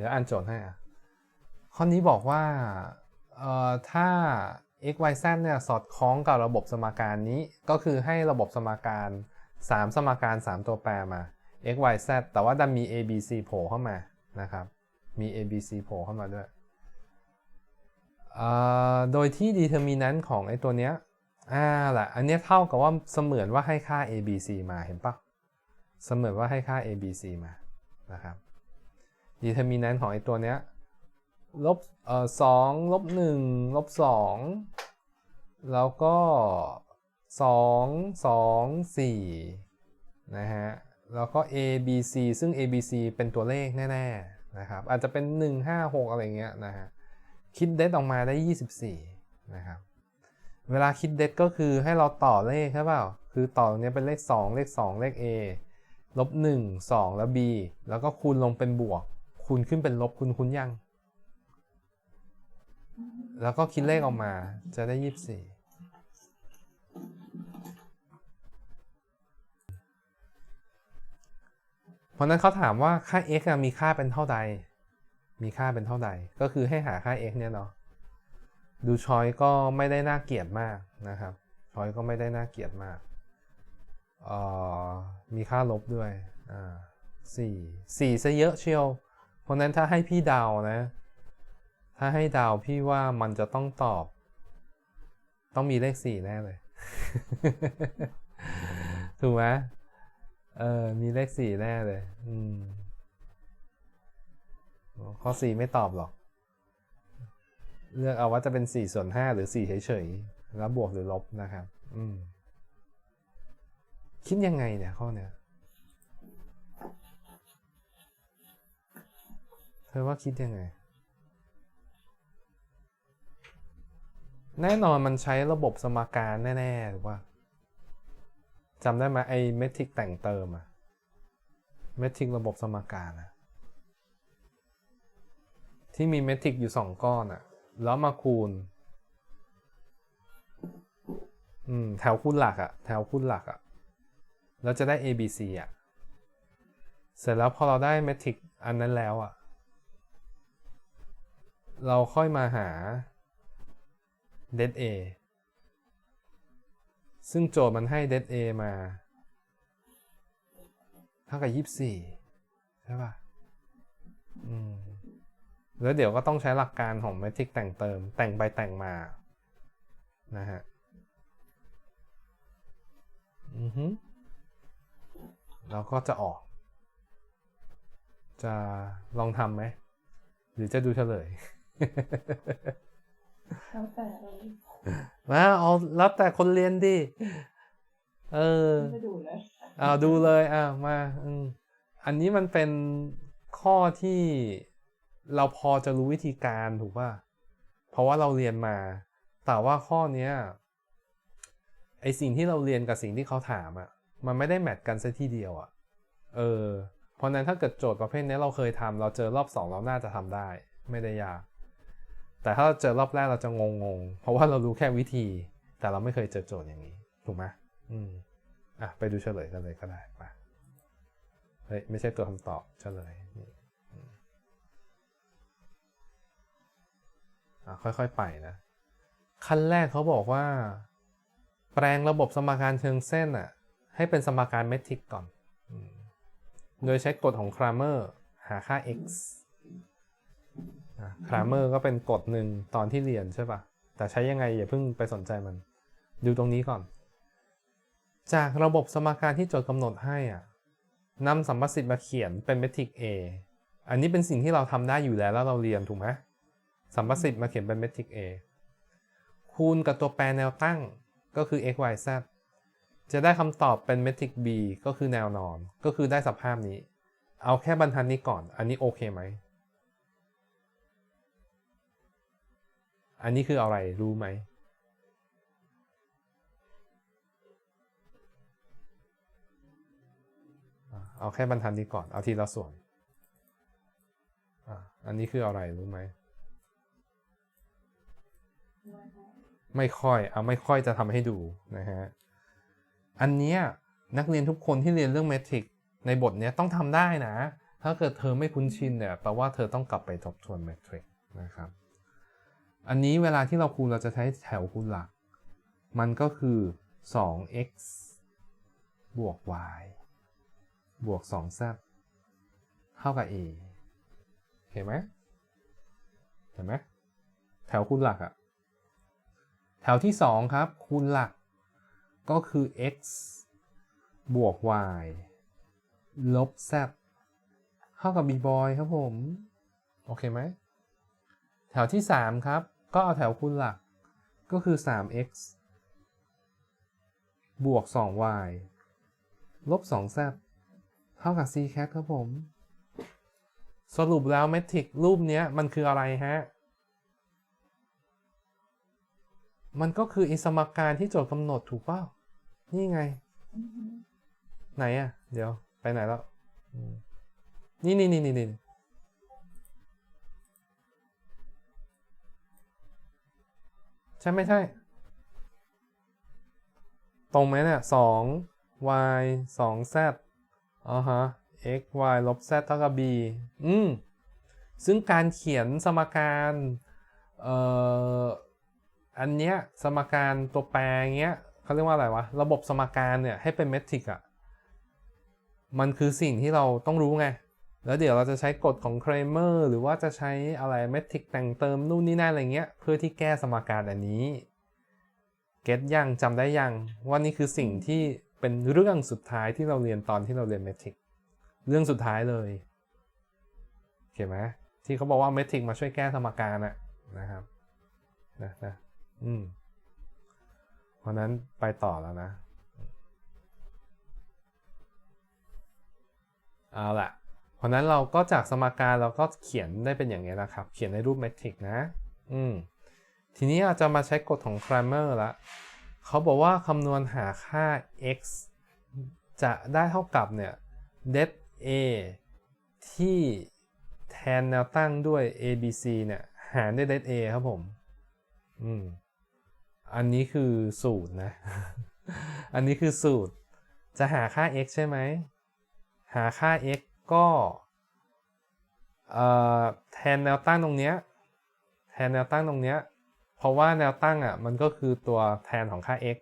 ดี๋ยวอ่านโจทย์ให้อะ ข้อนี้บอกว่าเอ่อถ้า x y z เนี่ยสอดคล้องกับระบบสมการนี้ ก็คือให้ระบบสมการ 3 สมการ 3 ตัวแปรมา x y z แต่ว่าดันมี a b c โผล่เข้ามานะครับ มี a b c โผล่เข้ามาด้วย โดยที่ determinant ของไอ้ตัวเนี้ย อ่าล่ะ อันนี้เท่ากับว่าเสมือนว่าให้ค่า a b c มาเห็นปะเสมือนว่าให้ค่า a b c มานะครับ determinant ของไอตัวเนี้ยลบเอ่อสองลบหนึ่งลบสองแล้วก็สองสองสี่นะฮะ แล้วก็ a b c ซึ่ง a b c เป็นตัวเลขแน่ๆนะครับ อาจจะเป็น 1 5 6 อะไรเงี้ยนะฮะ คิดเด็ดออกมาได้ 24 นะครับ เวลาคิดเด็ดก็คือให้เราต่อเลขใช่เปล่า คือต่อตรงนี้เป็นเลข 2 เลข 2 เลข a ลบ 1 2 แล้ว b แล้วก็คูณลงเป็นบวก คูณขึ้นเป็นลบคูณคูณยัง แล้วก็คิดเลขออกมาจะได้24เพราะนั้นเขาถามว่าค่า x มีค่าเป็นเท่าใด มีค่าเป็นเท่าใด ก็คือให้หาค่า x เนี่ยเนาะ ดูชอยก็ไม่ได้น่าเกลียดมากนะครับ ชอยก็ไม่ได้น่าเกลียดมากออมีค่าลบด้วย อ่าสี่สี่ซะเยอะเชียว ราะนั้นถ้าให้พี่เดานะ ถ้าให้เดาพี่ว่ามันจะต้องตอบ ต้องมีเลขสี่แน่เลย ถูกไหมเออ มีเลขสี่แน่เลย อืม ข้อสี่ไม่ตอบหรอก เลือกเอาว่าจะเป็นสี่ส่วนห้าหรือสี่เฉยๆ แล้วบวกหรือลบนะครับ อืม คิดยังไงเนี่ยข้อเนี้ย เธอว่าคิดยังไง แน่นอนมันใช้ระบบสมการแน่ๆหรือว่าจำได้ไหมไอ้เมทริกแต่งเติมอะเมทริกระบบสมการอะที่มีเมทริกอยู่สองก้อนอะแล้วมาคูณอืมแถวคูณหลักอะแถวคูณหลักอะแล้วจะได้ a b c อะเสร็จแล้วพอเราได้เมทริกอันนั้นแล้วอะ เราค่อยมาหา det a ซึ่งโจทย์มันให้ det a มาเท่ากับ24ใช่ป่ะอืมแล้วเดี๋ยวก็ต้องใช้หลักการของเมทริกแต่งเติม แต่งไปแต่งมา นะฮะ อือฮึแล้วก็จะออก จะลองทำไหม หรือจะดูเฉลย แล้วแต่เรามาเอาแล้วแต่คนเรียนดิเออไม่ดูเลยเอาดูเลยอะมาอืมอันนี้มันเป็นข้อที่เราพอจะรู้วิธีการถูกป่ะเพราะว่าเราเรียนมา แต่ว่าข้อเนี้ยไอสิ่งที่เราเรียนกับสิ่งที่เขาถามอะ มันไม่ได้แมทกันซะทีเดียวอะ เออ เพราะฉะนั้นถ้าเกิดโจทย์ประเภทนี้เราเคยทำเราเจอรอบสองเราน่าจะทำได้ ไม่ได้ยาก แต่ถ้าเราเจอรอบแรกเราจะงงงๆเพราะว่าเรารู้แค่วิธี แต่เราไม่เคยเจอโจทย์อย่างนี้ ถูกไหมอืมอะไปดูเฉลยกันเลยก็ได้ไปเฮ้ยไม่ใช่ตัวคำตอบเฉลยนี่อืมอะค่อยๆไปนะ ขั้นแรกเขาบอกว่า แปลงระบบสมการเชิงเส้นอะ ให้เป็นสมการเมทริกก่อน โดยใช้กฎของครามเมอร์หาค่า x ครามเมอร์ก็เป็นกฎหนึ่งตอนที่เรียนใช่ปะแต่ใช้ยังไงอย่าเพิ่งไปสนใจมัน ดูตรงนี้ก่อน จากระบบสมการที่โจทย์กำหนดให้อะนำสัมประสิทธิ์มาเขียนเป็นเมทริก A อันนี้เป็นสิ่งที่เราทำได้อยู่แล้วแล้วเราเรียนถูกไหมสัมประสิทธิ์มาเขียนเป็นเมทริก A คูณกับตัวแปรแนวตั้งก็คือ x y z จะได้คำตอบเป็นเมทริก B ก็คือแนวนอน ก็คือได้สภาพนี้ เอาแค่บรรทัดนี้ก่อน อันนี้โอเคไหม อันนี้คืออะไรรู้ไหม เอาแค่บรรทัดนี้ก่อน เอาทีละส่วนอันนี้คืออะไรรู้ไหม ไม่ค่อย เอาไม่ค่อยจะทำให้ดูนะฮะ อันนี้นักเรียนทุกคนที่เรียนเรื่องเมทริกในบทนี้ต้องทำได้นะ ถ้าเกิดเธอไม่คุ้นชินเนี่ยแปลว่าเธอต้องกลับไปทบทวนเมทริกนะครับ อันนี้เวลาที่เราคูณเราจะใช้แถวคูณหลัก มันก็คือ 2x บวก y บวก 2z เท่ากับ a เห็นไหมเห็นไหมแถวคูณหลักอะแถวที่ 2 ครับ คูณหลัก ก็คือ x บวก y ลบ z เท่ากับ b boy ครับผม โอเคไหม แถวที่ 3 ครับ ก็เอาแถวคูณหลักก็คือ 3x บวก 2y ลบ 2z เท่ากับ c cat ครับผม สรุปแล้วเมทริกรูปเนี้ยมันคืออะไรฮะ มันก็คืออิสมการที่โจทย์กำหนดถูกเปล่า นี่ไง ไหนอะเดี๋ยว ไปไหนแล้วอืมนี่นี่นี่นี่ ใช่ไม่ใช่ ตรงไหมเนี่ยสอง y สอง z อ่าฮะ x y ลบ z เท่ากับ b อืม ซึ่งการเขียนสมการเอ่ออันเนี้ยสมการตัวแปรเงี้ยเขาเรียกว่าอะไรวะ ระบบสมการเนี่ยให้เป็นเมทริกอะมันคือสิ่งที่เราต้องรู้ไง แล้วเดี๋ยวเราจะใช้กฎของเครเมอร์หรือว่าจะใช้อะไรเมทริกแต่งเติมนู่นนี่นั่นอะไรเงี้ย เพื่อที่แก้สมการอันนี้ เก็ตยังจำได้ยังว่านี่คือสิ่งที่เป็นเรื่องสุดท้ายที่เราเรียนตอนที่เราเรียนเมทริกเรื่องสุดท้ายเลยเห็นไหมที่เขาบอกว่าเมทริกมาช่วยแก้สมการอะนะครับนะนะอืมเพราะนั้นไปต่อแล้วนะ เอาละ เพราะนั้นเราก็จากสมการเราก็เขียนได้เป็นอย่างนี้นะครับ เขียนในรูปเมทริกนะ อืม ทีนี้อาจะมาใช้กฎของ Cramer ละ เขาบอกว่าคำนวณหาค่า x จะได้เท่ากับเนี่ย det a ที่แทนแนวตั้งด้วย abc เนี่ยหารด้วย det a ครับผม อืม อันนี้คือสูตรนะ อันนี้คือสูตร จะหาค่า x ใช่ไหม หาค่า x ก็แทนแนวตั้งตรงเนี้ยแทนแนวตั้งตรงเนี้ยเพราะว่าแนวตั้งอะมันก็คือตัวแทนของค่า x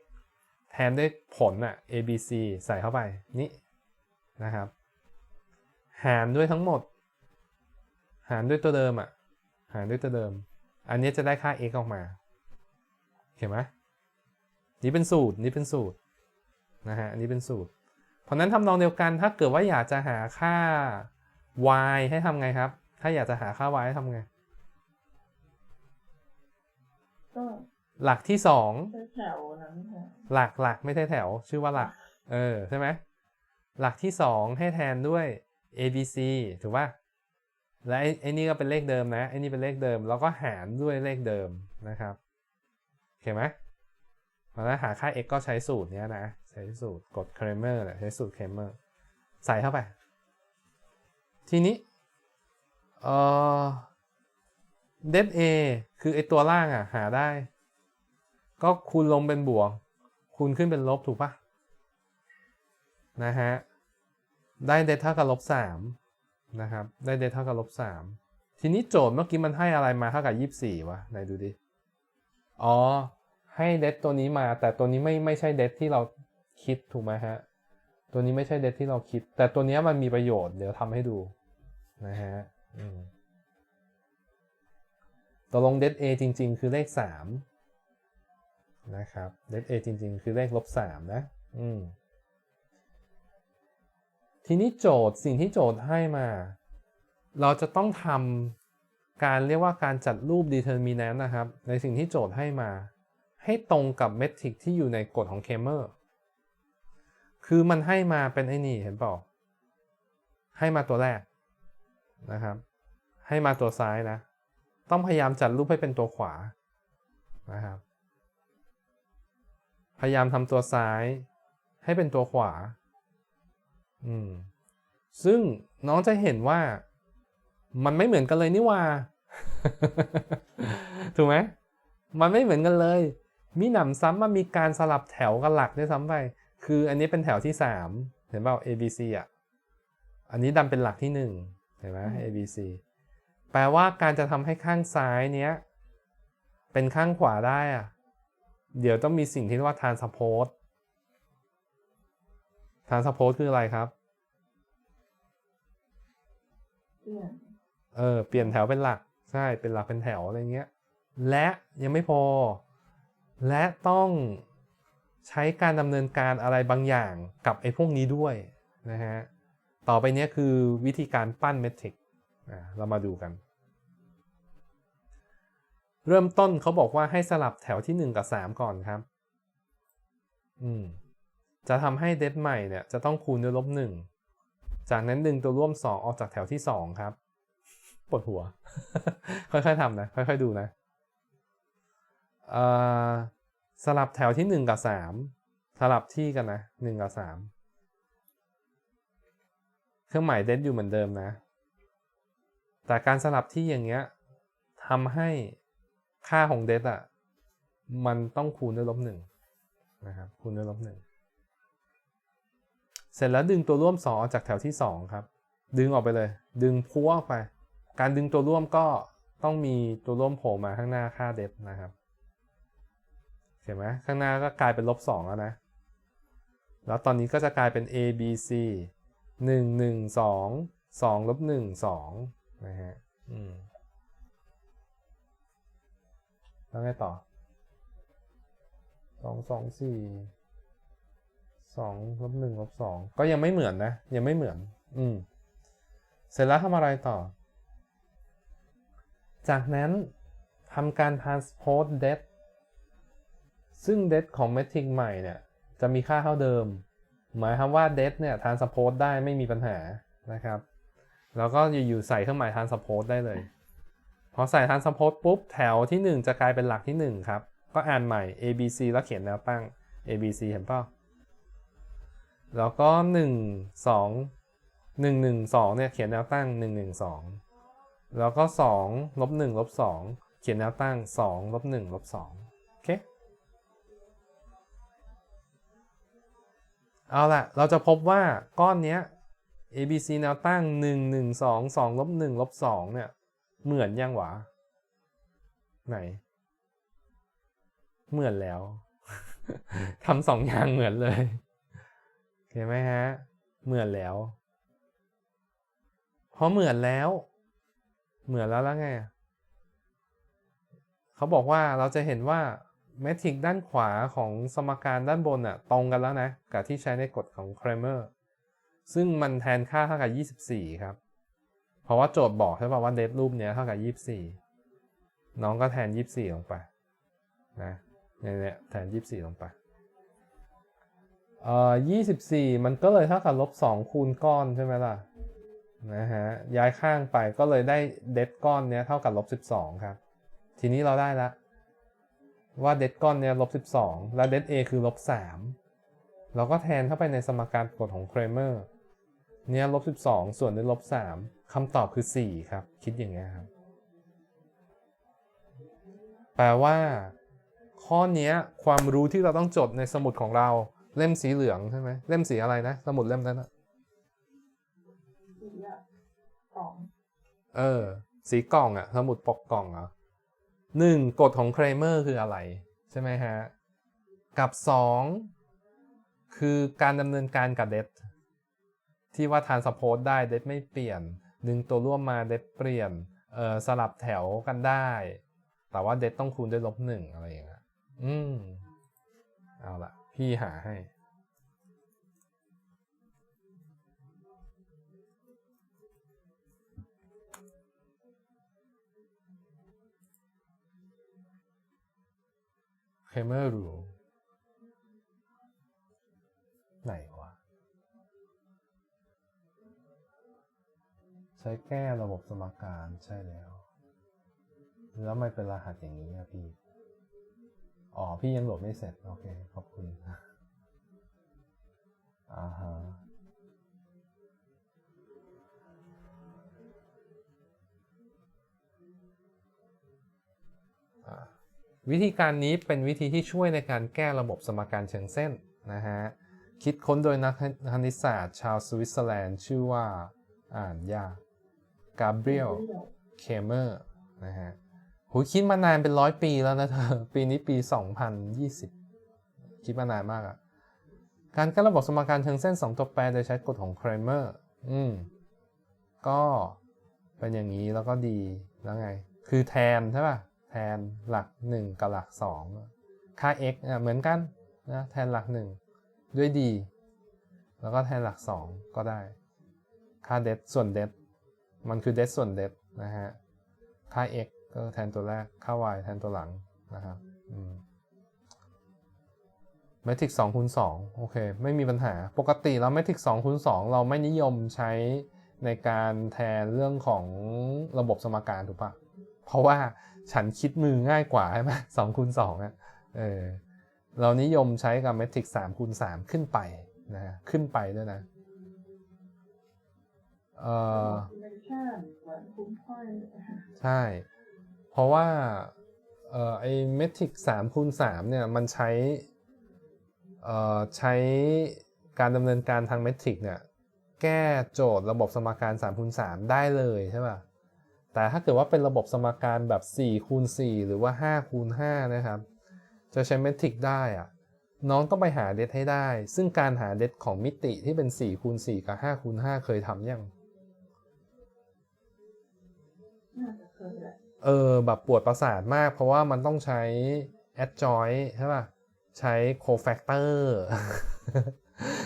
แทนด้วยผลอะ a b c ใส่เข้าไปนี่นะครับ หารด้วยทั้งหมด หารด้วยตัวเดิมอะหารด้วยตัวเดิม อันนี้จะได้ค่า x ออกมาเห็นไหมนี่เป็นสูตรนี่เป็นสูตรนะฮะอันนี้เป็นสูตร เพราะนั้นทำนองเดียวกันถ้าเกิดว่าอยากจะหาค่า y ให้ทำไงครับ ถ้าอยากจะหาค่า y ให้ทำไง ก็หลักที่สองแถวๆนั้นค่ะหลักหลักไม่ใช่แถว ชื่อว่าหลัก เออใช่ไหมหลักที่สองให้แทนด้วย a b c ถูกป่ะและไอ้ไอ้นี่ก็เป็นเลขเดิมนะไอ้นี่เป็นเลขเดิม แล้วก็หารด้วยเลขเดิมนะครับโอเคไหมเพราะฉะนั้นหาค่า x ก็ใช้สูตรเนี้ยนะ ใช้สูตรกด Kramer แหละใช้สูตร Kramer ใส่เข้าไป ทีนี้เอ่อคือไอตัวล่างอะหาได้ ก็คูณลงเป็นบวก คูณขึ้นเป็นลบถูกปะนะฮะ ได้เดทเท่ากับลบสามนะครับ ได้เดทเท่ากับลบสามทีนี้โจทย์เมื่อกี้มันให้อะไรมาเท่ากับยี่สิบสี่วะไหนดูดิ อ๋อ ให้เดทตัวนี้มา แต่ตัวนี้ไม่ไม่ใช่เดทที่เรา คิดถูกไหมฮะ ตัวนี้ไม่ใช่เดทที่เราคิด แต่ตัวนี้มันมีประโยชน์เดี๋ยวทำให้ดูนะฮะตกลงเดท A จริง ๆ คือเลขสามนะครับเดท A จริง ๆ คือเลขลบสามนะอืมทีนี้โจทย์สิ่งที่โจทย์ให้มา เราจะต้องทำการเรียกว่าการจัดรูป determinant นะครับ ในสิ่งที่โจทย์ให้มา ให้ตรงกับเมทริกที่อยู่ในกฎของเคเมอร์ คือมันให้มาเป็นไอ้นี่เห็นเปล่าให้มาตัวแรกนะครับ ให้มาตัวซ้ายนะ ต้องพยายามจัดรูปให้เป็นตัวขวานะครับ พยายามทำตัวซ้าย ให้เป็นตัวขวา อืม ซึ่งน้องจะเห็นว่ามันไม่เหมือนกันเลยนี่ว่า ถูกไหม มันไม่เหมือนกันเลย มีหนำซ้ำมันมีการสลับแถวกันหลักด้วยซ้ำไป คืออันนี้เป็นแถวที่สามเห็นเปล่า A B C อะ อันนี้ดันเป็นหลักที่หนึ่งเห็นไหม A B C แปลว่าการจะทำให้ข้างซ้ายเนี้ย เป็นข้างขวาได้อะเดี๋ยวต้องมีสิ่งที่เรียกว่า transpose transpose คืออะไรครับเปลี่ยนเออ เปลี่ยนแถวเป็นหลัก ใช่ เป็นหลักเป็นแถวอะไรเงี้ย และยังไม่พอ และต้อง ใช้การดำเนินการอะไรบางอย่างกับไอ้พวกนี้ด้วยนะฮะ ต่อไปนี้คือวิธีการปั้นเมทริกเรามาดูกัน เริ่มต้นเขาบอกว่าให้สลับแถวที่ 1 กับ 3 ก่อนครับ อืม จะทำให้เดทใหม่เนี่ยจะต้องคูณด้วยลบหนึ่งจากนั้นดึงตัวร่วม 2 ออกจากแถวที่ 2 ครับปวดหัว ค่อยๆทำนะ ค่อยๆดูนะเอ่อ สลับแถวที่ 1 กับ 3 สลับที่กันนะ 1 กับ 3 เครื่องหมายเดทอยู่เหมือนเดิมนะ แต่การสลับที่อย่างเงี้ยทำให้ค่าของเดทอะมันต้องคูณด้วยลบหนึ่งนะครับคูณด้วยลบหนึ่งเสร็จแล้วดึงตัวร่วม 2 ออกจากแถวที่ 2 ครับ ดึงออกไปเลย ดึงพัวออกไป การดึงตัวร่วมก็ต้องมีตัวร่วมโผล่มาข้างหน้าค่าเดฟนะครับ เห็นไหมข้างหน้าก็กลายเป็นลบ2แล้วนะ แล้วตอนนี้ก็จะกลายเป็น a b c 1 1 2 2ลบ1 2นะฮะ อืมแล้วไงต่อ 2 2 4สองลบหนึ่งลบสองก็ยังไม่เหมือนนะ ยังไม่เหมือน อืม เสร็จแล้วทำอะไรต่อ จากนั้นทำการ transpose det ซึ่งเดทของเมทริกใหม่เนี่ยจะมีค่าเท่าเดิม หมายความว่าเดทเนี่ยทานสปอร์ตได้ไม่มีปัญหานะครับแล้วก็อยู่ใส่เครื่องหมายทานสปอร์ตได้เลย พอใส่ทานสปอร์ตปุ๊บแถวที่ 1 จะกลายเป็นหลักที่ 1 ครับ ก็อ่านใหม่ A B C แล้วเขียนแนวตั้ง A B C เห็นเปล่าแล้วก็ 1 2 1 1 2เนี่ยเขียนแนวตั้ง 1 1 2 แล้วก็ 2 ลบ 1 ลบ 2 เขียนแนวตั้ง 2 ลบ 1 ลบ 2 เอาล่ะเราจะพบว่าก้อนเนี้ย ABC แนวตั้ง 1 1 2 2ลบ1ลบ2เนี่ย เหมือนยังหวะไหน เหมือนแล้วทำสองอย่างเหมือนเลยเห็นไหมฮะ เหมือนแล้วพอเหมือนแล้ว เหมือนแล้วแล้วไง เขาบอกว่าเราจะเห็นว่า เมทริกด้านขวาของสมการด้านบนอะตรงกันแล้วนะ กับที่ใช้ในกฎของ Kramer ซึ่งมันแทนค่าเท่ากับ 24 ครับ เพราะว่าโจทย์บอกใช่ป่ะว่าเดฟรูปเนี้ยเท่ากับ 24 น้องก็แทน 24 ลงไปนะเนี่ยแทน 24 ลงไปเอ่อ24 มันก็เลยเท่ากับลบ 2 คูณก้อนใช่ไหมล่ะนะฮะย้ายข้างไปก็เลยได้เดดก้อนเนี้ยเท่ากับลบ 12 ครับ ทีนี้เราได้ละ ว่าเดดก้อนเนี้ยลบ12 และเดด A คือลบ3เราก็แทนเข้าไปในสมการกฎของเครเมอร์เนี้ยลบ12 ส่วนด้วยลบ3คำตอบคือ 4 ครับ คิดอย่างเงี้ยครับ แปลว่า ข้อเนี้ยความรู้ที่เราต้องจดในสมุดของเราเล่มสีเหลืองใช่ไหมเล่มสีอะไรนะ สมุดเล่มนั้นอะสีอะสองเออ สีกล่องอะสมุดปกกล่องเหรอ หนึ่งกฎของเครเมอร์คืออะไร ใช่ไหมฮะ กับสองคือการดำเนินการกับเดทที่ว่าทานสโพสได้เดทไม่เปลี่ยน ดึงตัวร่วมมาเดทเปลี่ยนเออสลับแถวกันได้ แต่ว่าเดทต้องคูณด้วยลบหนึ่งอะไรอย่างเงี้ยอืมเอาละพี่หาให้ เคเมอร์รูไหนวะ ใช้แก้ระบบสมการใช่แล้ว แล้วไม่เป็นรหัสอย่างนี้อะพี่ อ๋อ พี่ยังโหลดไม่เสร็จ โอเค ขอบคุณอ่าฮะอ่า วิธีการนี้เป็นวิธีที่ช่วยในการแก้ระบบสมการเชิงเส้นนะฮะ คิดค้นโดยนักคณิตศาสตร์ชาวสวิตเซอร์แลนด์ ชื่อว่าอ่านยากกาเบรียล เคเมอร์นะฮะหูคิดมานานเป็นร้อยปีแล้วนะเธอ ปีนี้ปี 2020 คิดมานานมากอะการแก้ระบบสมการเชิงเส้น 2 ตัวแปรโดยใช้กฎของเครเมอร์ อืม ก็เป็นอย่างนี้แล้วก็ดีแล้วไง คือแทนใช่ป่ะ แทนหลัก 1 กับหลัก 2 ค่า x เหมือนกันนะแทนหลัก 1 ด้วยดีแล้วก็แทนหลัก 2 ก็ได้ ค่าเดฟส่วนเดฟมันคือเดฟส่วนเดฟนะฮะ ค่า x ก็แทนตัวแรก ค่า y แทนตัวหลังนะครับอืมเมทริก2คูณ2โอเค ไม่มีปัญหา ปกติแล้วเมทริก2คูณ2เราไม่นิยมใช้ในการแทนเรื่องของระบบสมการถูกปะเพราะว่า ฉันคิดมือง่ายกว่าใช่ไหม2คูณ2อะเออเรานิยมใช้กับเมทริก3คูณ3ขึ้นไปนะฮะขึ้นไปด้วยนะเออใช่ เพราะว่าเออไอเมทริกสามคูณสามเนี่ยมันใช้เอ่อใช้การดำเนินการทางเมทริกเนี่ยแก้โจทย์ระบบสมการ3คูณ3ได้เลยใช่ป่ะ แต่ถ้าเกิดว่าเป็นระบบสมการแบบ4คูณ4หรือว่า5คูณ5นะครับ จะใช้เมทริกได้อะน้องต้องไปหาเดทให้ได้ ซึ่งการหาเดทของมิติที่เป็น4คูณ4กับ5คูณ5เคยทำยังน่าจะเคยแหละเออแบบปวดประสาทมากเพราะว่ามันต้องใช้ adjoint ใช่ป่ะ ใช้ cofactor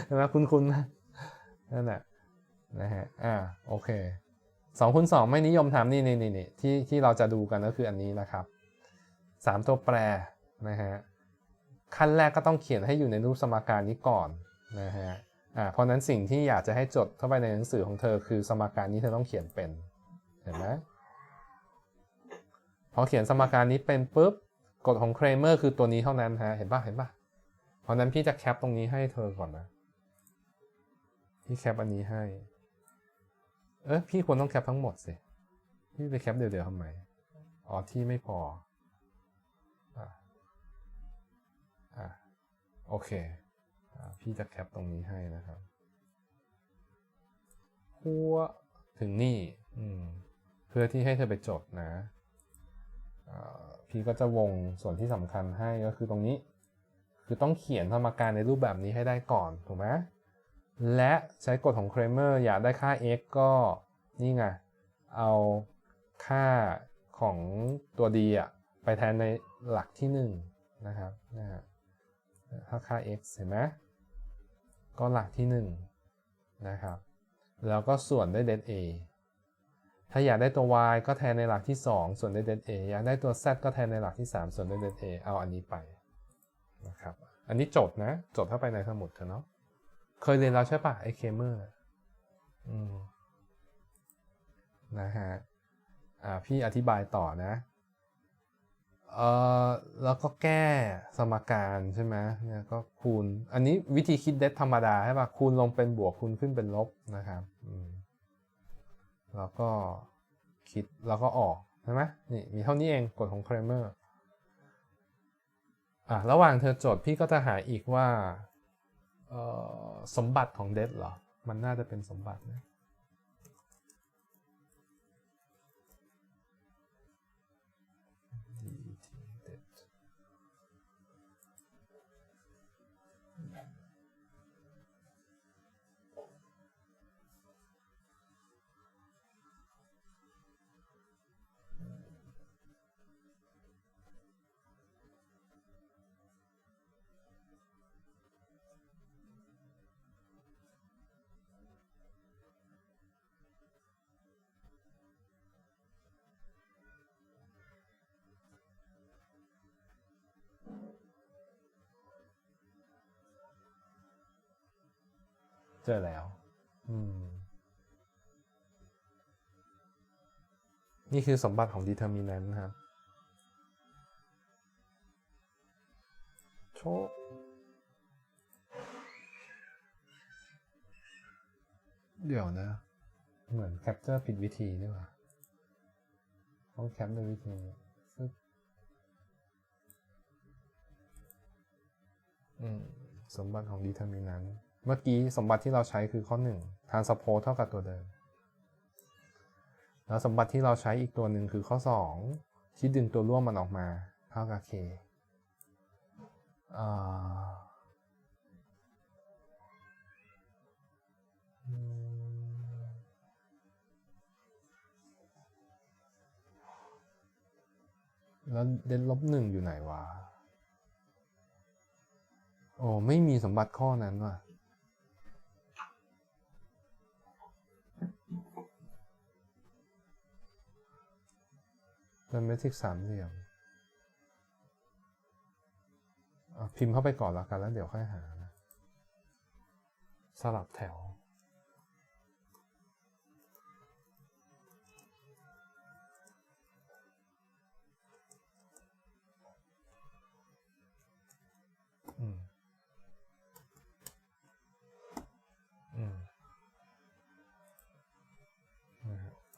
ใช่ไหมคุณคุณนั่นแหละนะฮะ อ่า โอเค สองคูณสองไม่นิยมทำนี่นี่นี่นี่ที่ที่เราจะดูกันก็คืออันนี้นะครับสามตัวแปรนะฮะขั้นแรกก็ต้องเขียนให้อยู่ในรูปสมการนี้ก่อนนะฮะอ่าเพราะฉะนั้นสิ่งที่อยากจะให้จดเข้าไปในหนังสือของเธอคือสมการนี้เธอต้องเขียนเป็นเห็นไหมพอเขียนสมการนี้เป็นปุ๊บกฎของเครเมอร์คือตัวนี้เท่านั้นฮะเห็นป่ะเห็นป่ะเพราะนั้นพี่จะแคปตรงนี้ให้เธอก่อนนะพี่แคปอันนี้ให้ เออพี่ควรต้องแคปทั้งหมดสิ พี่ไปแคปเดี๋ยวๆทำไม อ๋อที่ไม่พอ อะอะโอเคอะพี่จะแคปตรงนี้ให้นะครับหัวถึงนี่ อืม เพื่อที่ให้เธอไปจดนะอ่าพี่ก็จะวงส่วนที่สำคัญให้ก็คือตรงนี้ คือต้องเขียนสมการในรูปแบบนี้ให้ได้ก่อน ถูกไหม และใช้กฎของเครเมอร์อยากได้ค่า x ก็นี่ไง เอาค่าของตัว d อะไปแทนในหลักที่ 1 นะครับนะฮะถ้าค่า x เห็นไหมก็หลักที่ 1 นะครับ แล้วก็ส่วนด้วยเด a ถ้าอยากได้ตัว y ก็แทนในหลักที่ 2 ส่วนด้วยเด a อยากได้ตัว z ก็แทนในหลักที่ 3 ส่วนด้วยเด a เอาอันนี้ไปนะครับ อันนี้จดนะ จดเข้าไปในสมุดเถอะเนาะ เคยเรียนแล้วใช่ปะไอเคเมอร์อืมนะฮะอ่าพี่อธิบายต่อนะเอ่อแล้วก็แก้สมการใช่ไหมเนี่ยก็คูณ อันนี้วิธีคิดเดธรรมดาใช่ปะคูณลงเป็นบวกคูณขึ้นเป็นลบนะครับอืมแล้วก็คิดแล้วก็ออกใช่ไหมนี่มีเท่านี้เองกฎของเครเมอร์อะระหว่างเธอโจทย์พี่ก็จะหาอีกว่า สมบัติของเดดเหรอ มันน่าจะเป็นสมบัตินะ เจอแล้ว อืม นี่คือสมบัติของ determinant นะครับ โชคเดี๋ยวนะ เหมือนแคปเจอร์ผิดวิธีด้วยว่ะต้องแคปโดยวิธีนี้อืมสมบัติของ determinant เมื่ เมื่อกี้สมบัติที่เราใช้คือข้อ1 transpose เท่ากับตัวเดิม แล้วสมบัติที่เราใช้อีกตัวหนึ่งคือข้อ 2 ที่ดึงตัวร่วมมันออกมาเท่ากับ k แล้วเดนลบหนึ่งอยู่ไหนวะ โอ้ ไม่มีสมบัติข้อนั้นว่ะ เป็นเมทริกสามเหลี่ยมพิมพ์เข้าไปก่อนแล้วกันแล้วเดี๋ยวค่อยหานะสลับแถว อืม อืม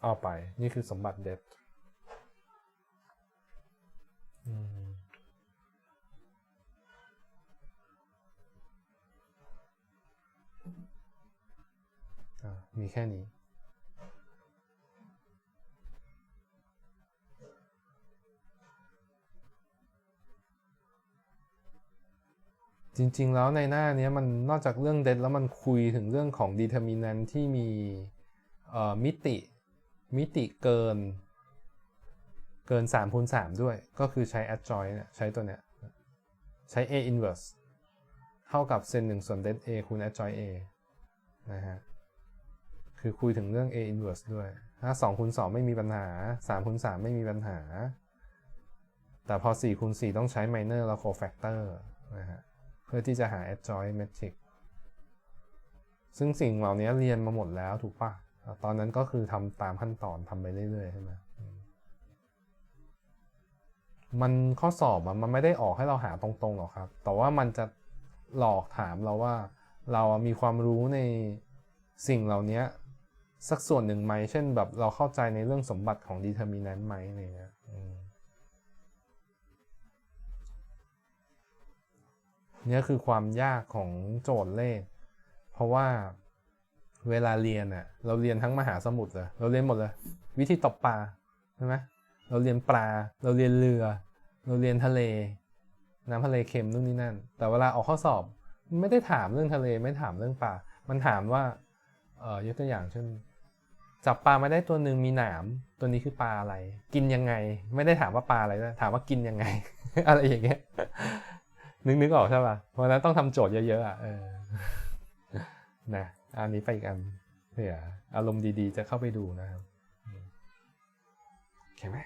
เอาไป นี่คือสมบัติเด็ด มีแค่นี้ จริงๆ แล้วในหน้านี้มันนอกจากเรื่องเดดแล้วมันคุยถึงเรื่องของ determinant ที่มีมิติ มิติเกิน เกิน3คูณ3ด้วย ก็คือใช้ adjoint เนี่ยใช้ตัวเนี้ย ใช้ a inverse เท่ากับเซนหนึ่งส่วน det a คูณ adjoint a นะฮะ คือคุยถึงเรื่อง a inverse ด้วย ถ้า2คูณ2ไม่มีปัญหา3คูณ3ไม่มีปัญหา แต่พอ4คูณ4ต้องใช้ minor แล้ว cofactor นะฮะ เพื่อที่จะหา adjoint metric ซึ่งสิ่งเหล่านี้เรียนมาหมดแล้วถูกปะตอนนั้นก็คือทำตามขั้นตอนทำไปเรื่อยๆใช่ไหมมันข้อสอบมันไม่ได้ออกให้เราหาตรงๆหรอกครับ แต่ว่ามันจะหลอกถามเราว่า เรามีความรู้ในสิ่งเหล่านี้ สักส่วนหนึ่งไหม เช่นแบบเราเข้าใจในเรื่องสมบัติของ determinant ไหมอะไรเงี้ยอืมเนี่ยคือความยากของโจทย์เลข เพราะว่าเวลาเรียนอะเราเรียนทั้งมหาสมุทรเลย เราเรียนหมดเลย วิธีตกปลาใช่ไหมเราเรียนปลา เราเรียนเรือ เราเรียนทะเล น้ำทะเลเค็มนู่นนี่นั่น แต่เวลาออกข้อสอบ ไม่ได้ถามเรื่องทะเล ไม่ถามเรื่องปลา มันถามว่า เอ่อยกตัวอย่างเช่น จับปลามาได้ตัวหนึ่งมีหนาม ตัวนี้คือปลาอะไร กินยังไง ไม่ได้ถามว่าปลาอะไรนะถามว่ากินยังไง อะไรอย่างเงี้ยนึกนึกออกใช่ป่ะเพราะฉะนั้นต้องทำโจทย์เยอะๆอะเออนะอันนี้ไปอีกอันเผื่ออารมณ์ดีๆ จะเข้าไปดูนะครับเข้าไหม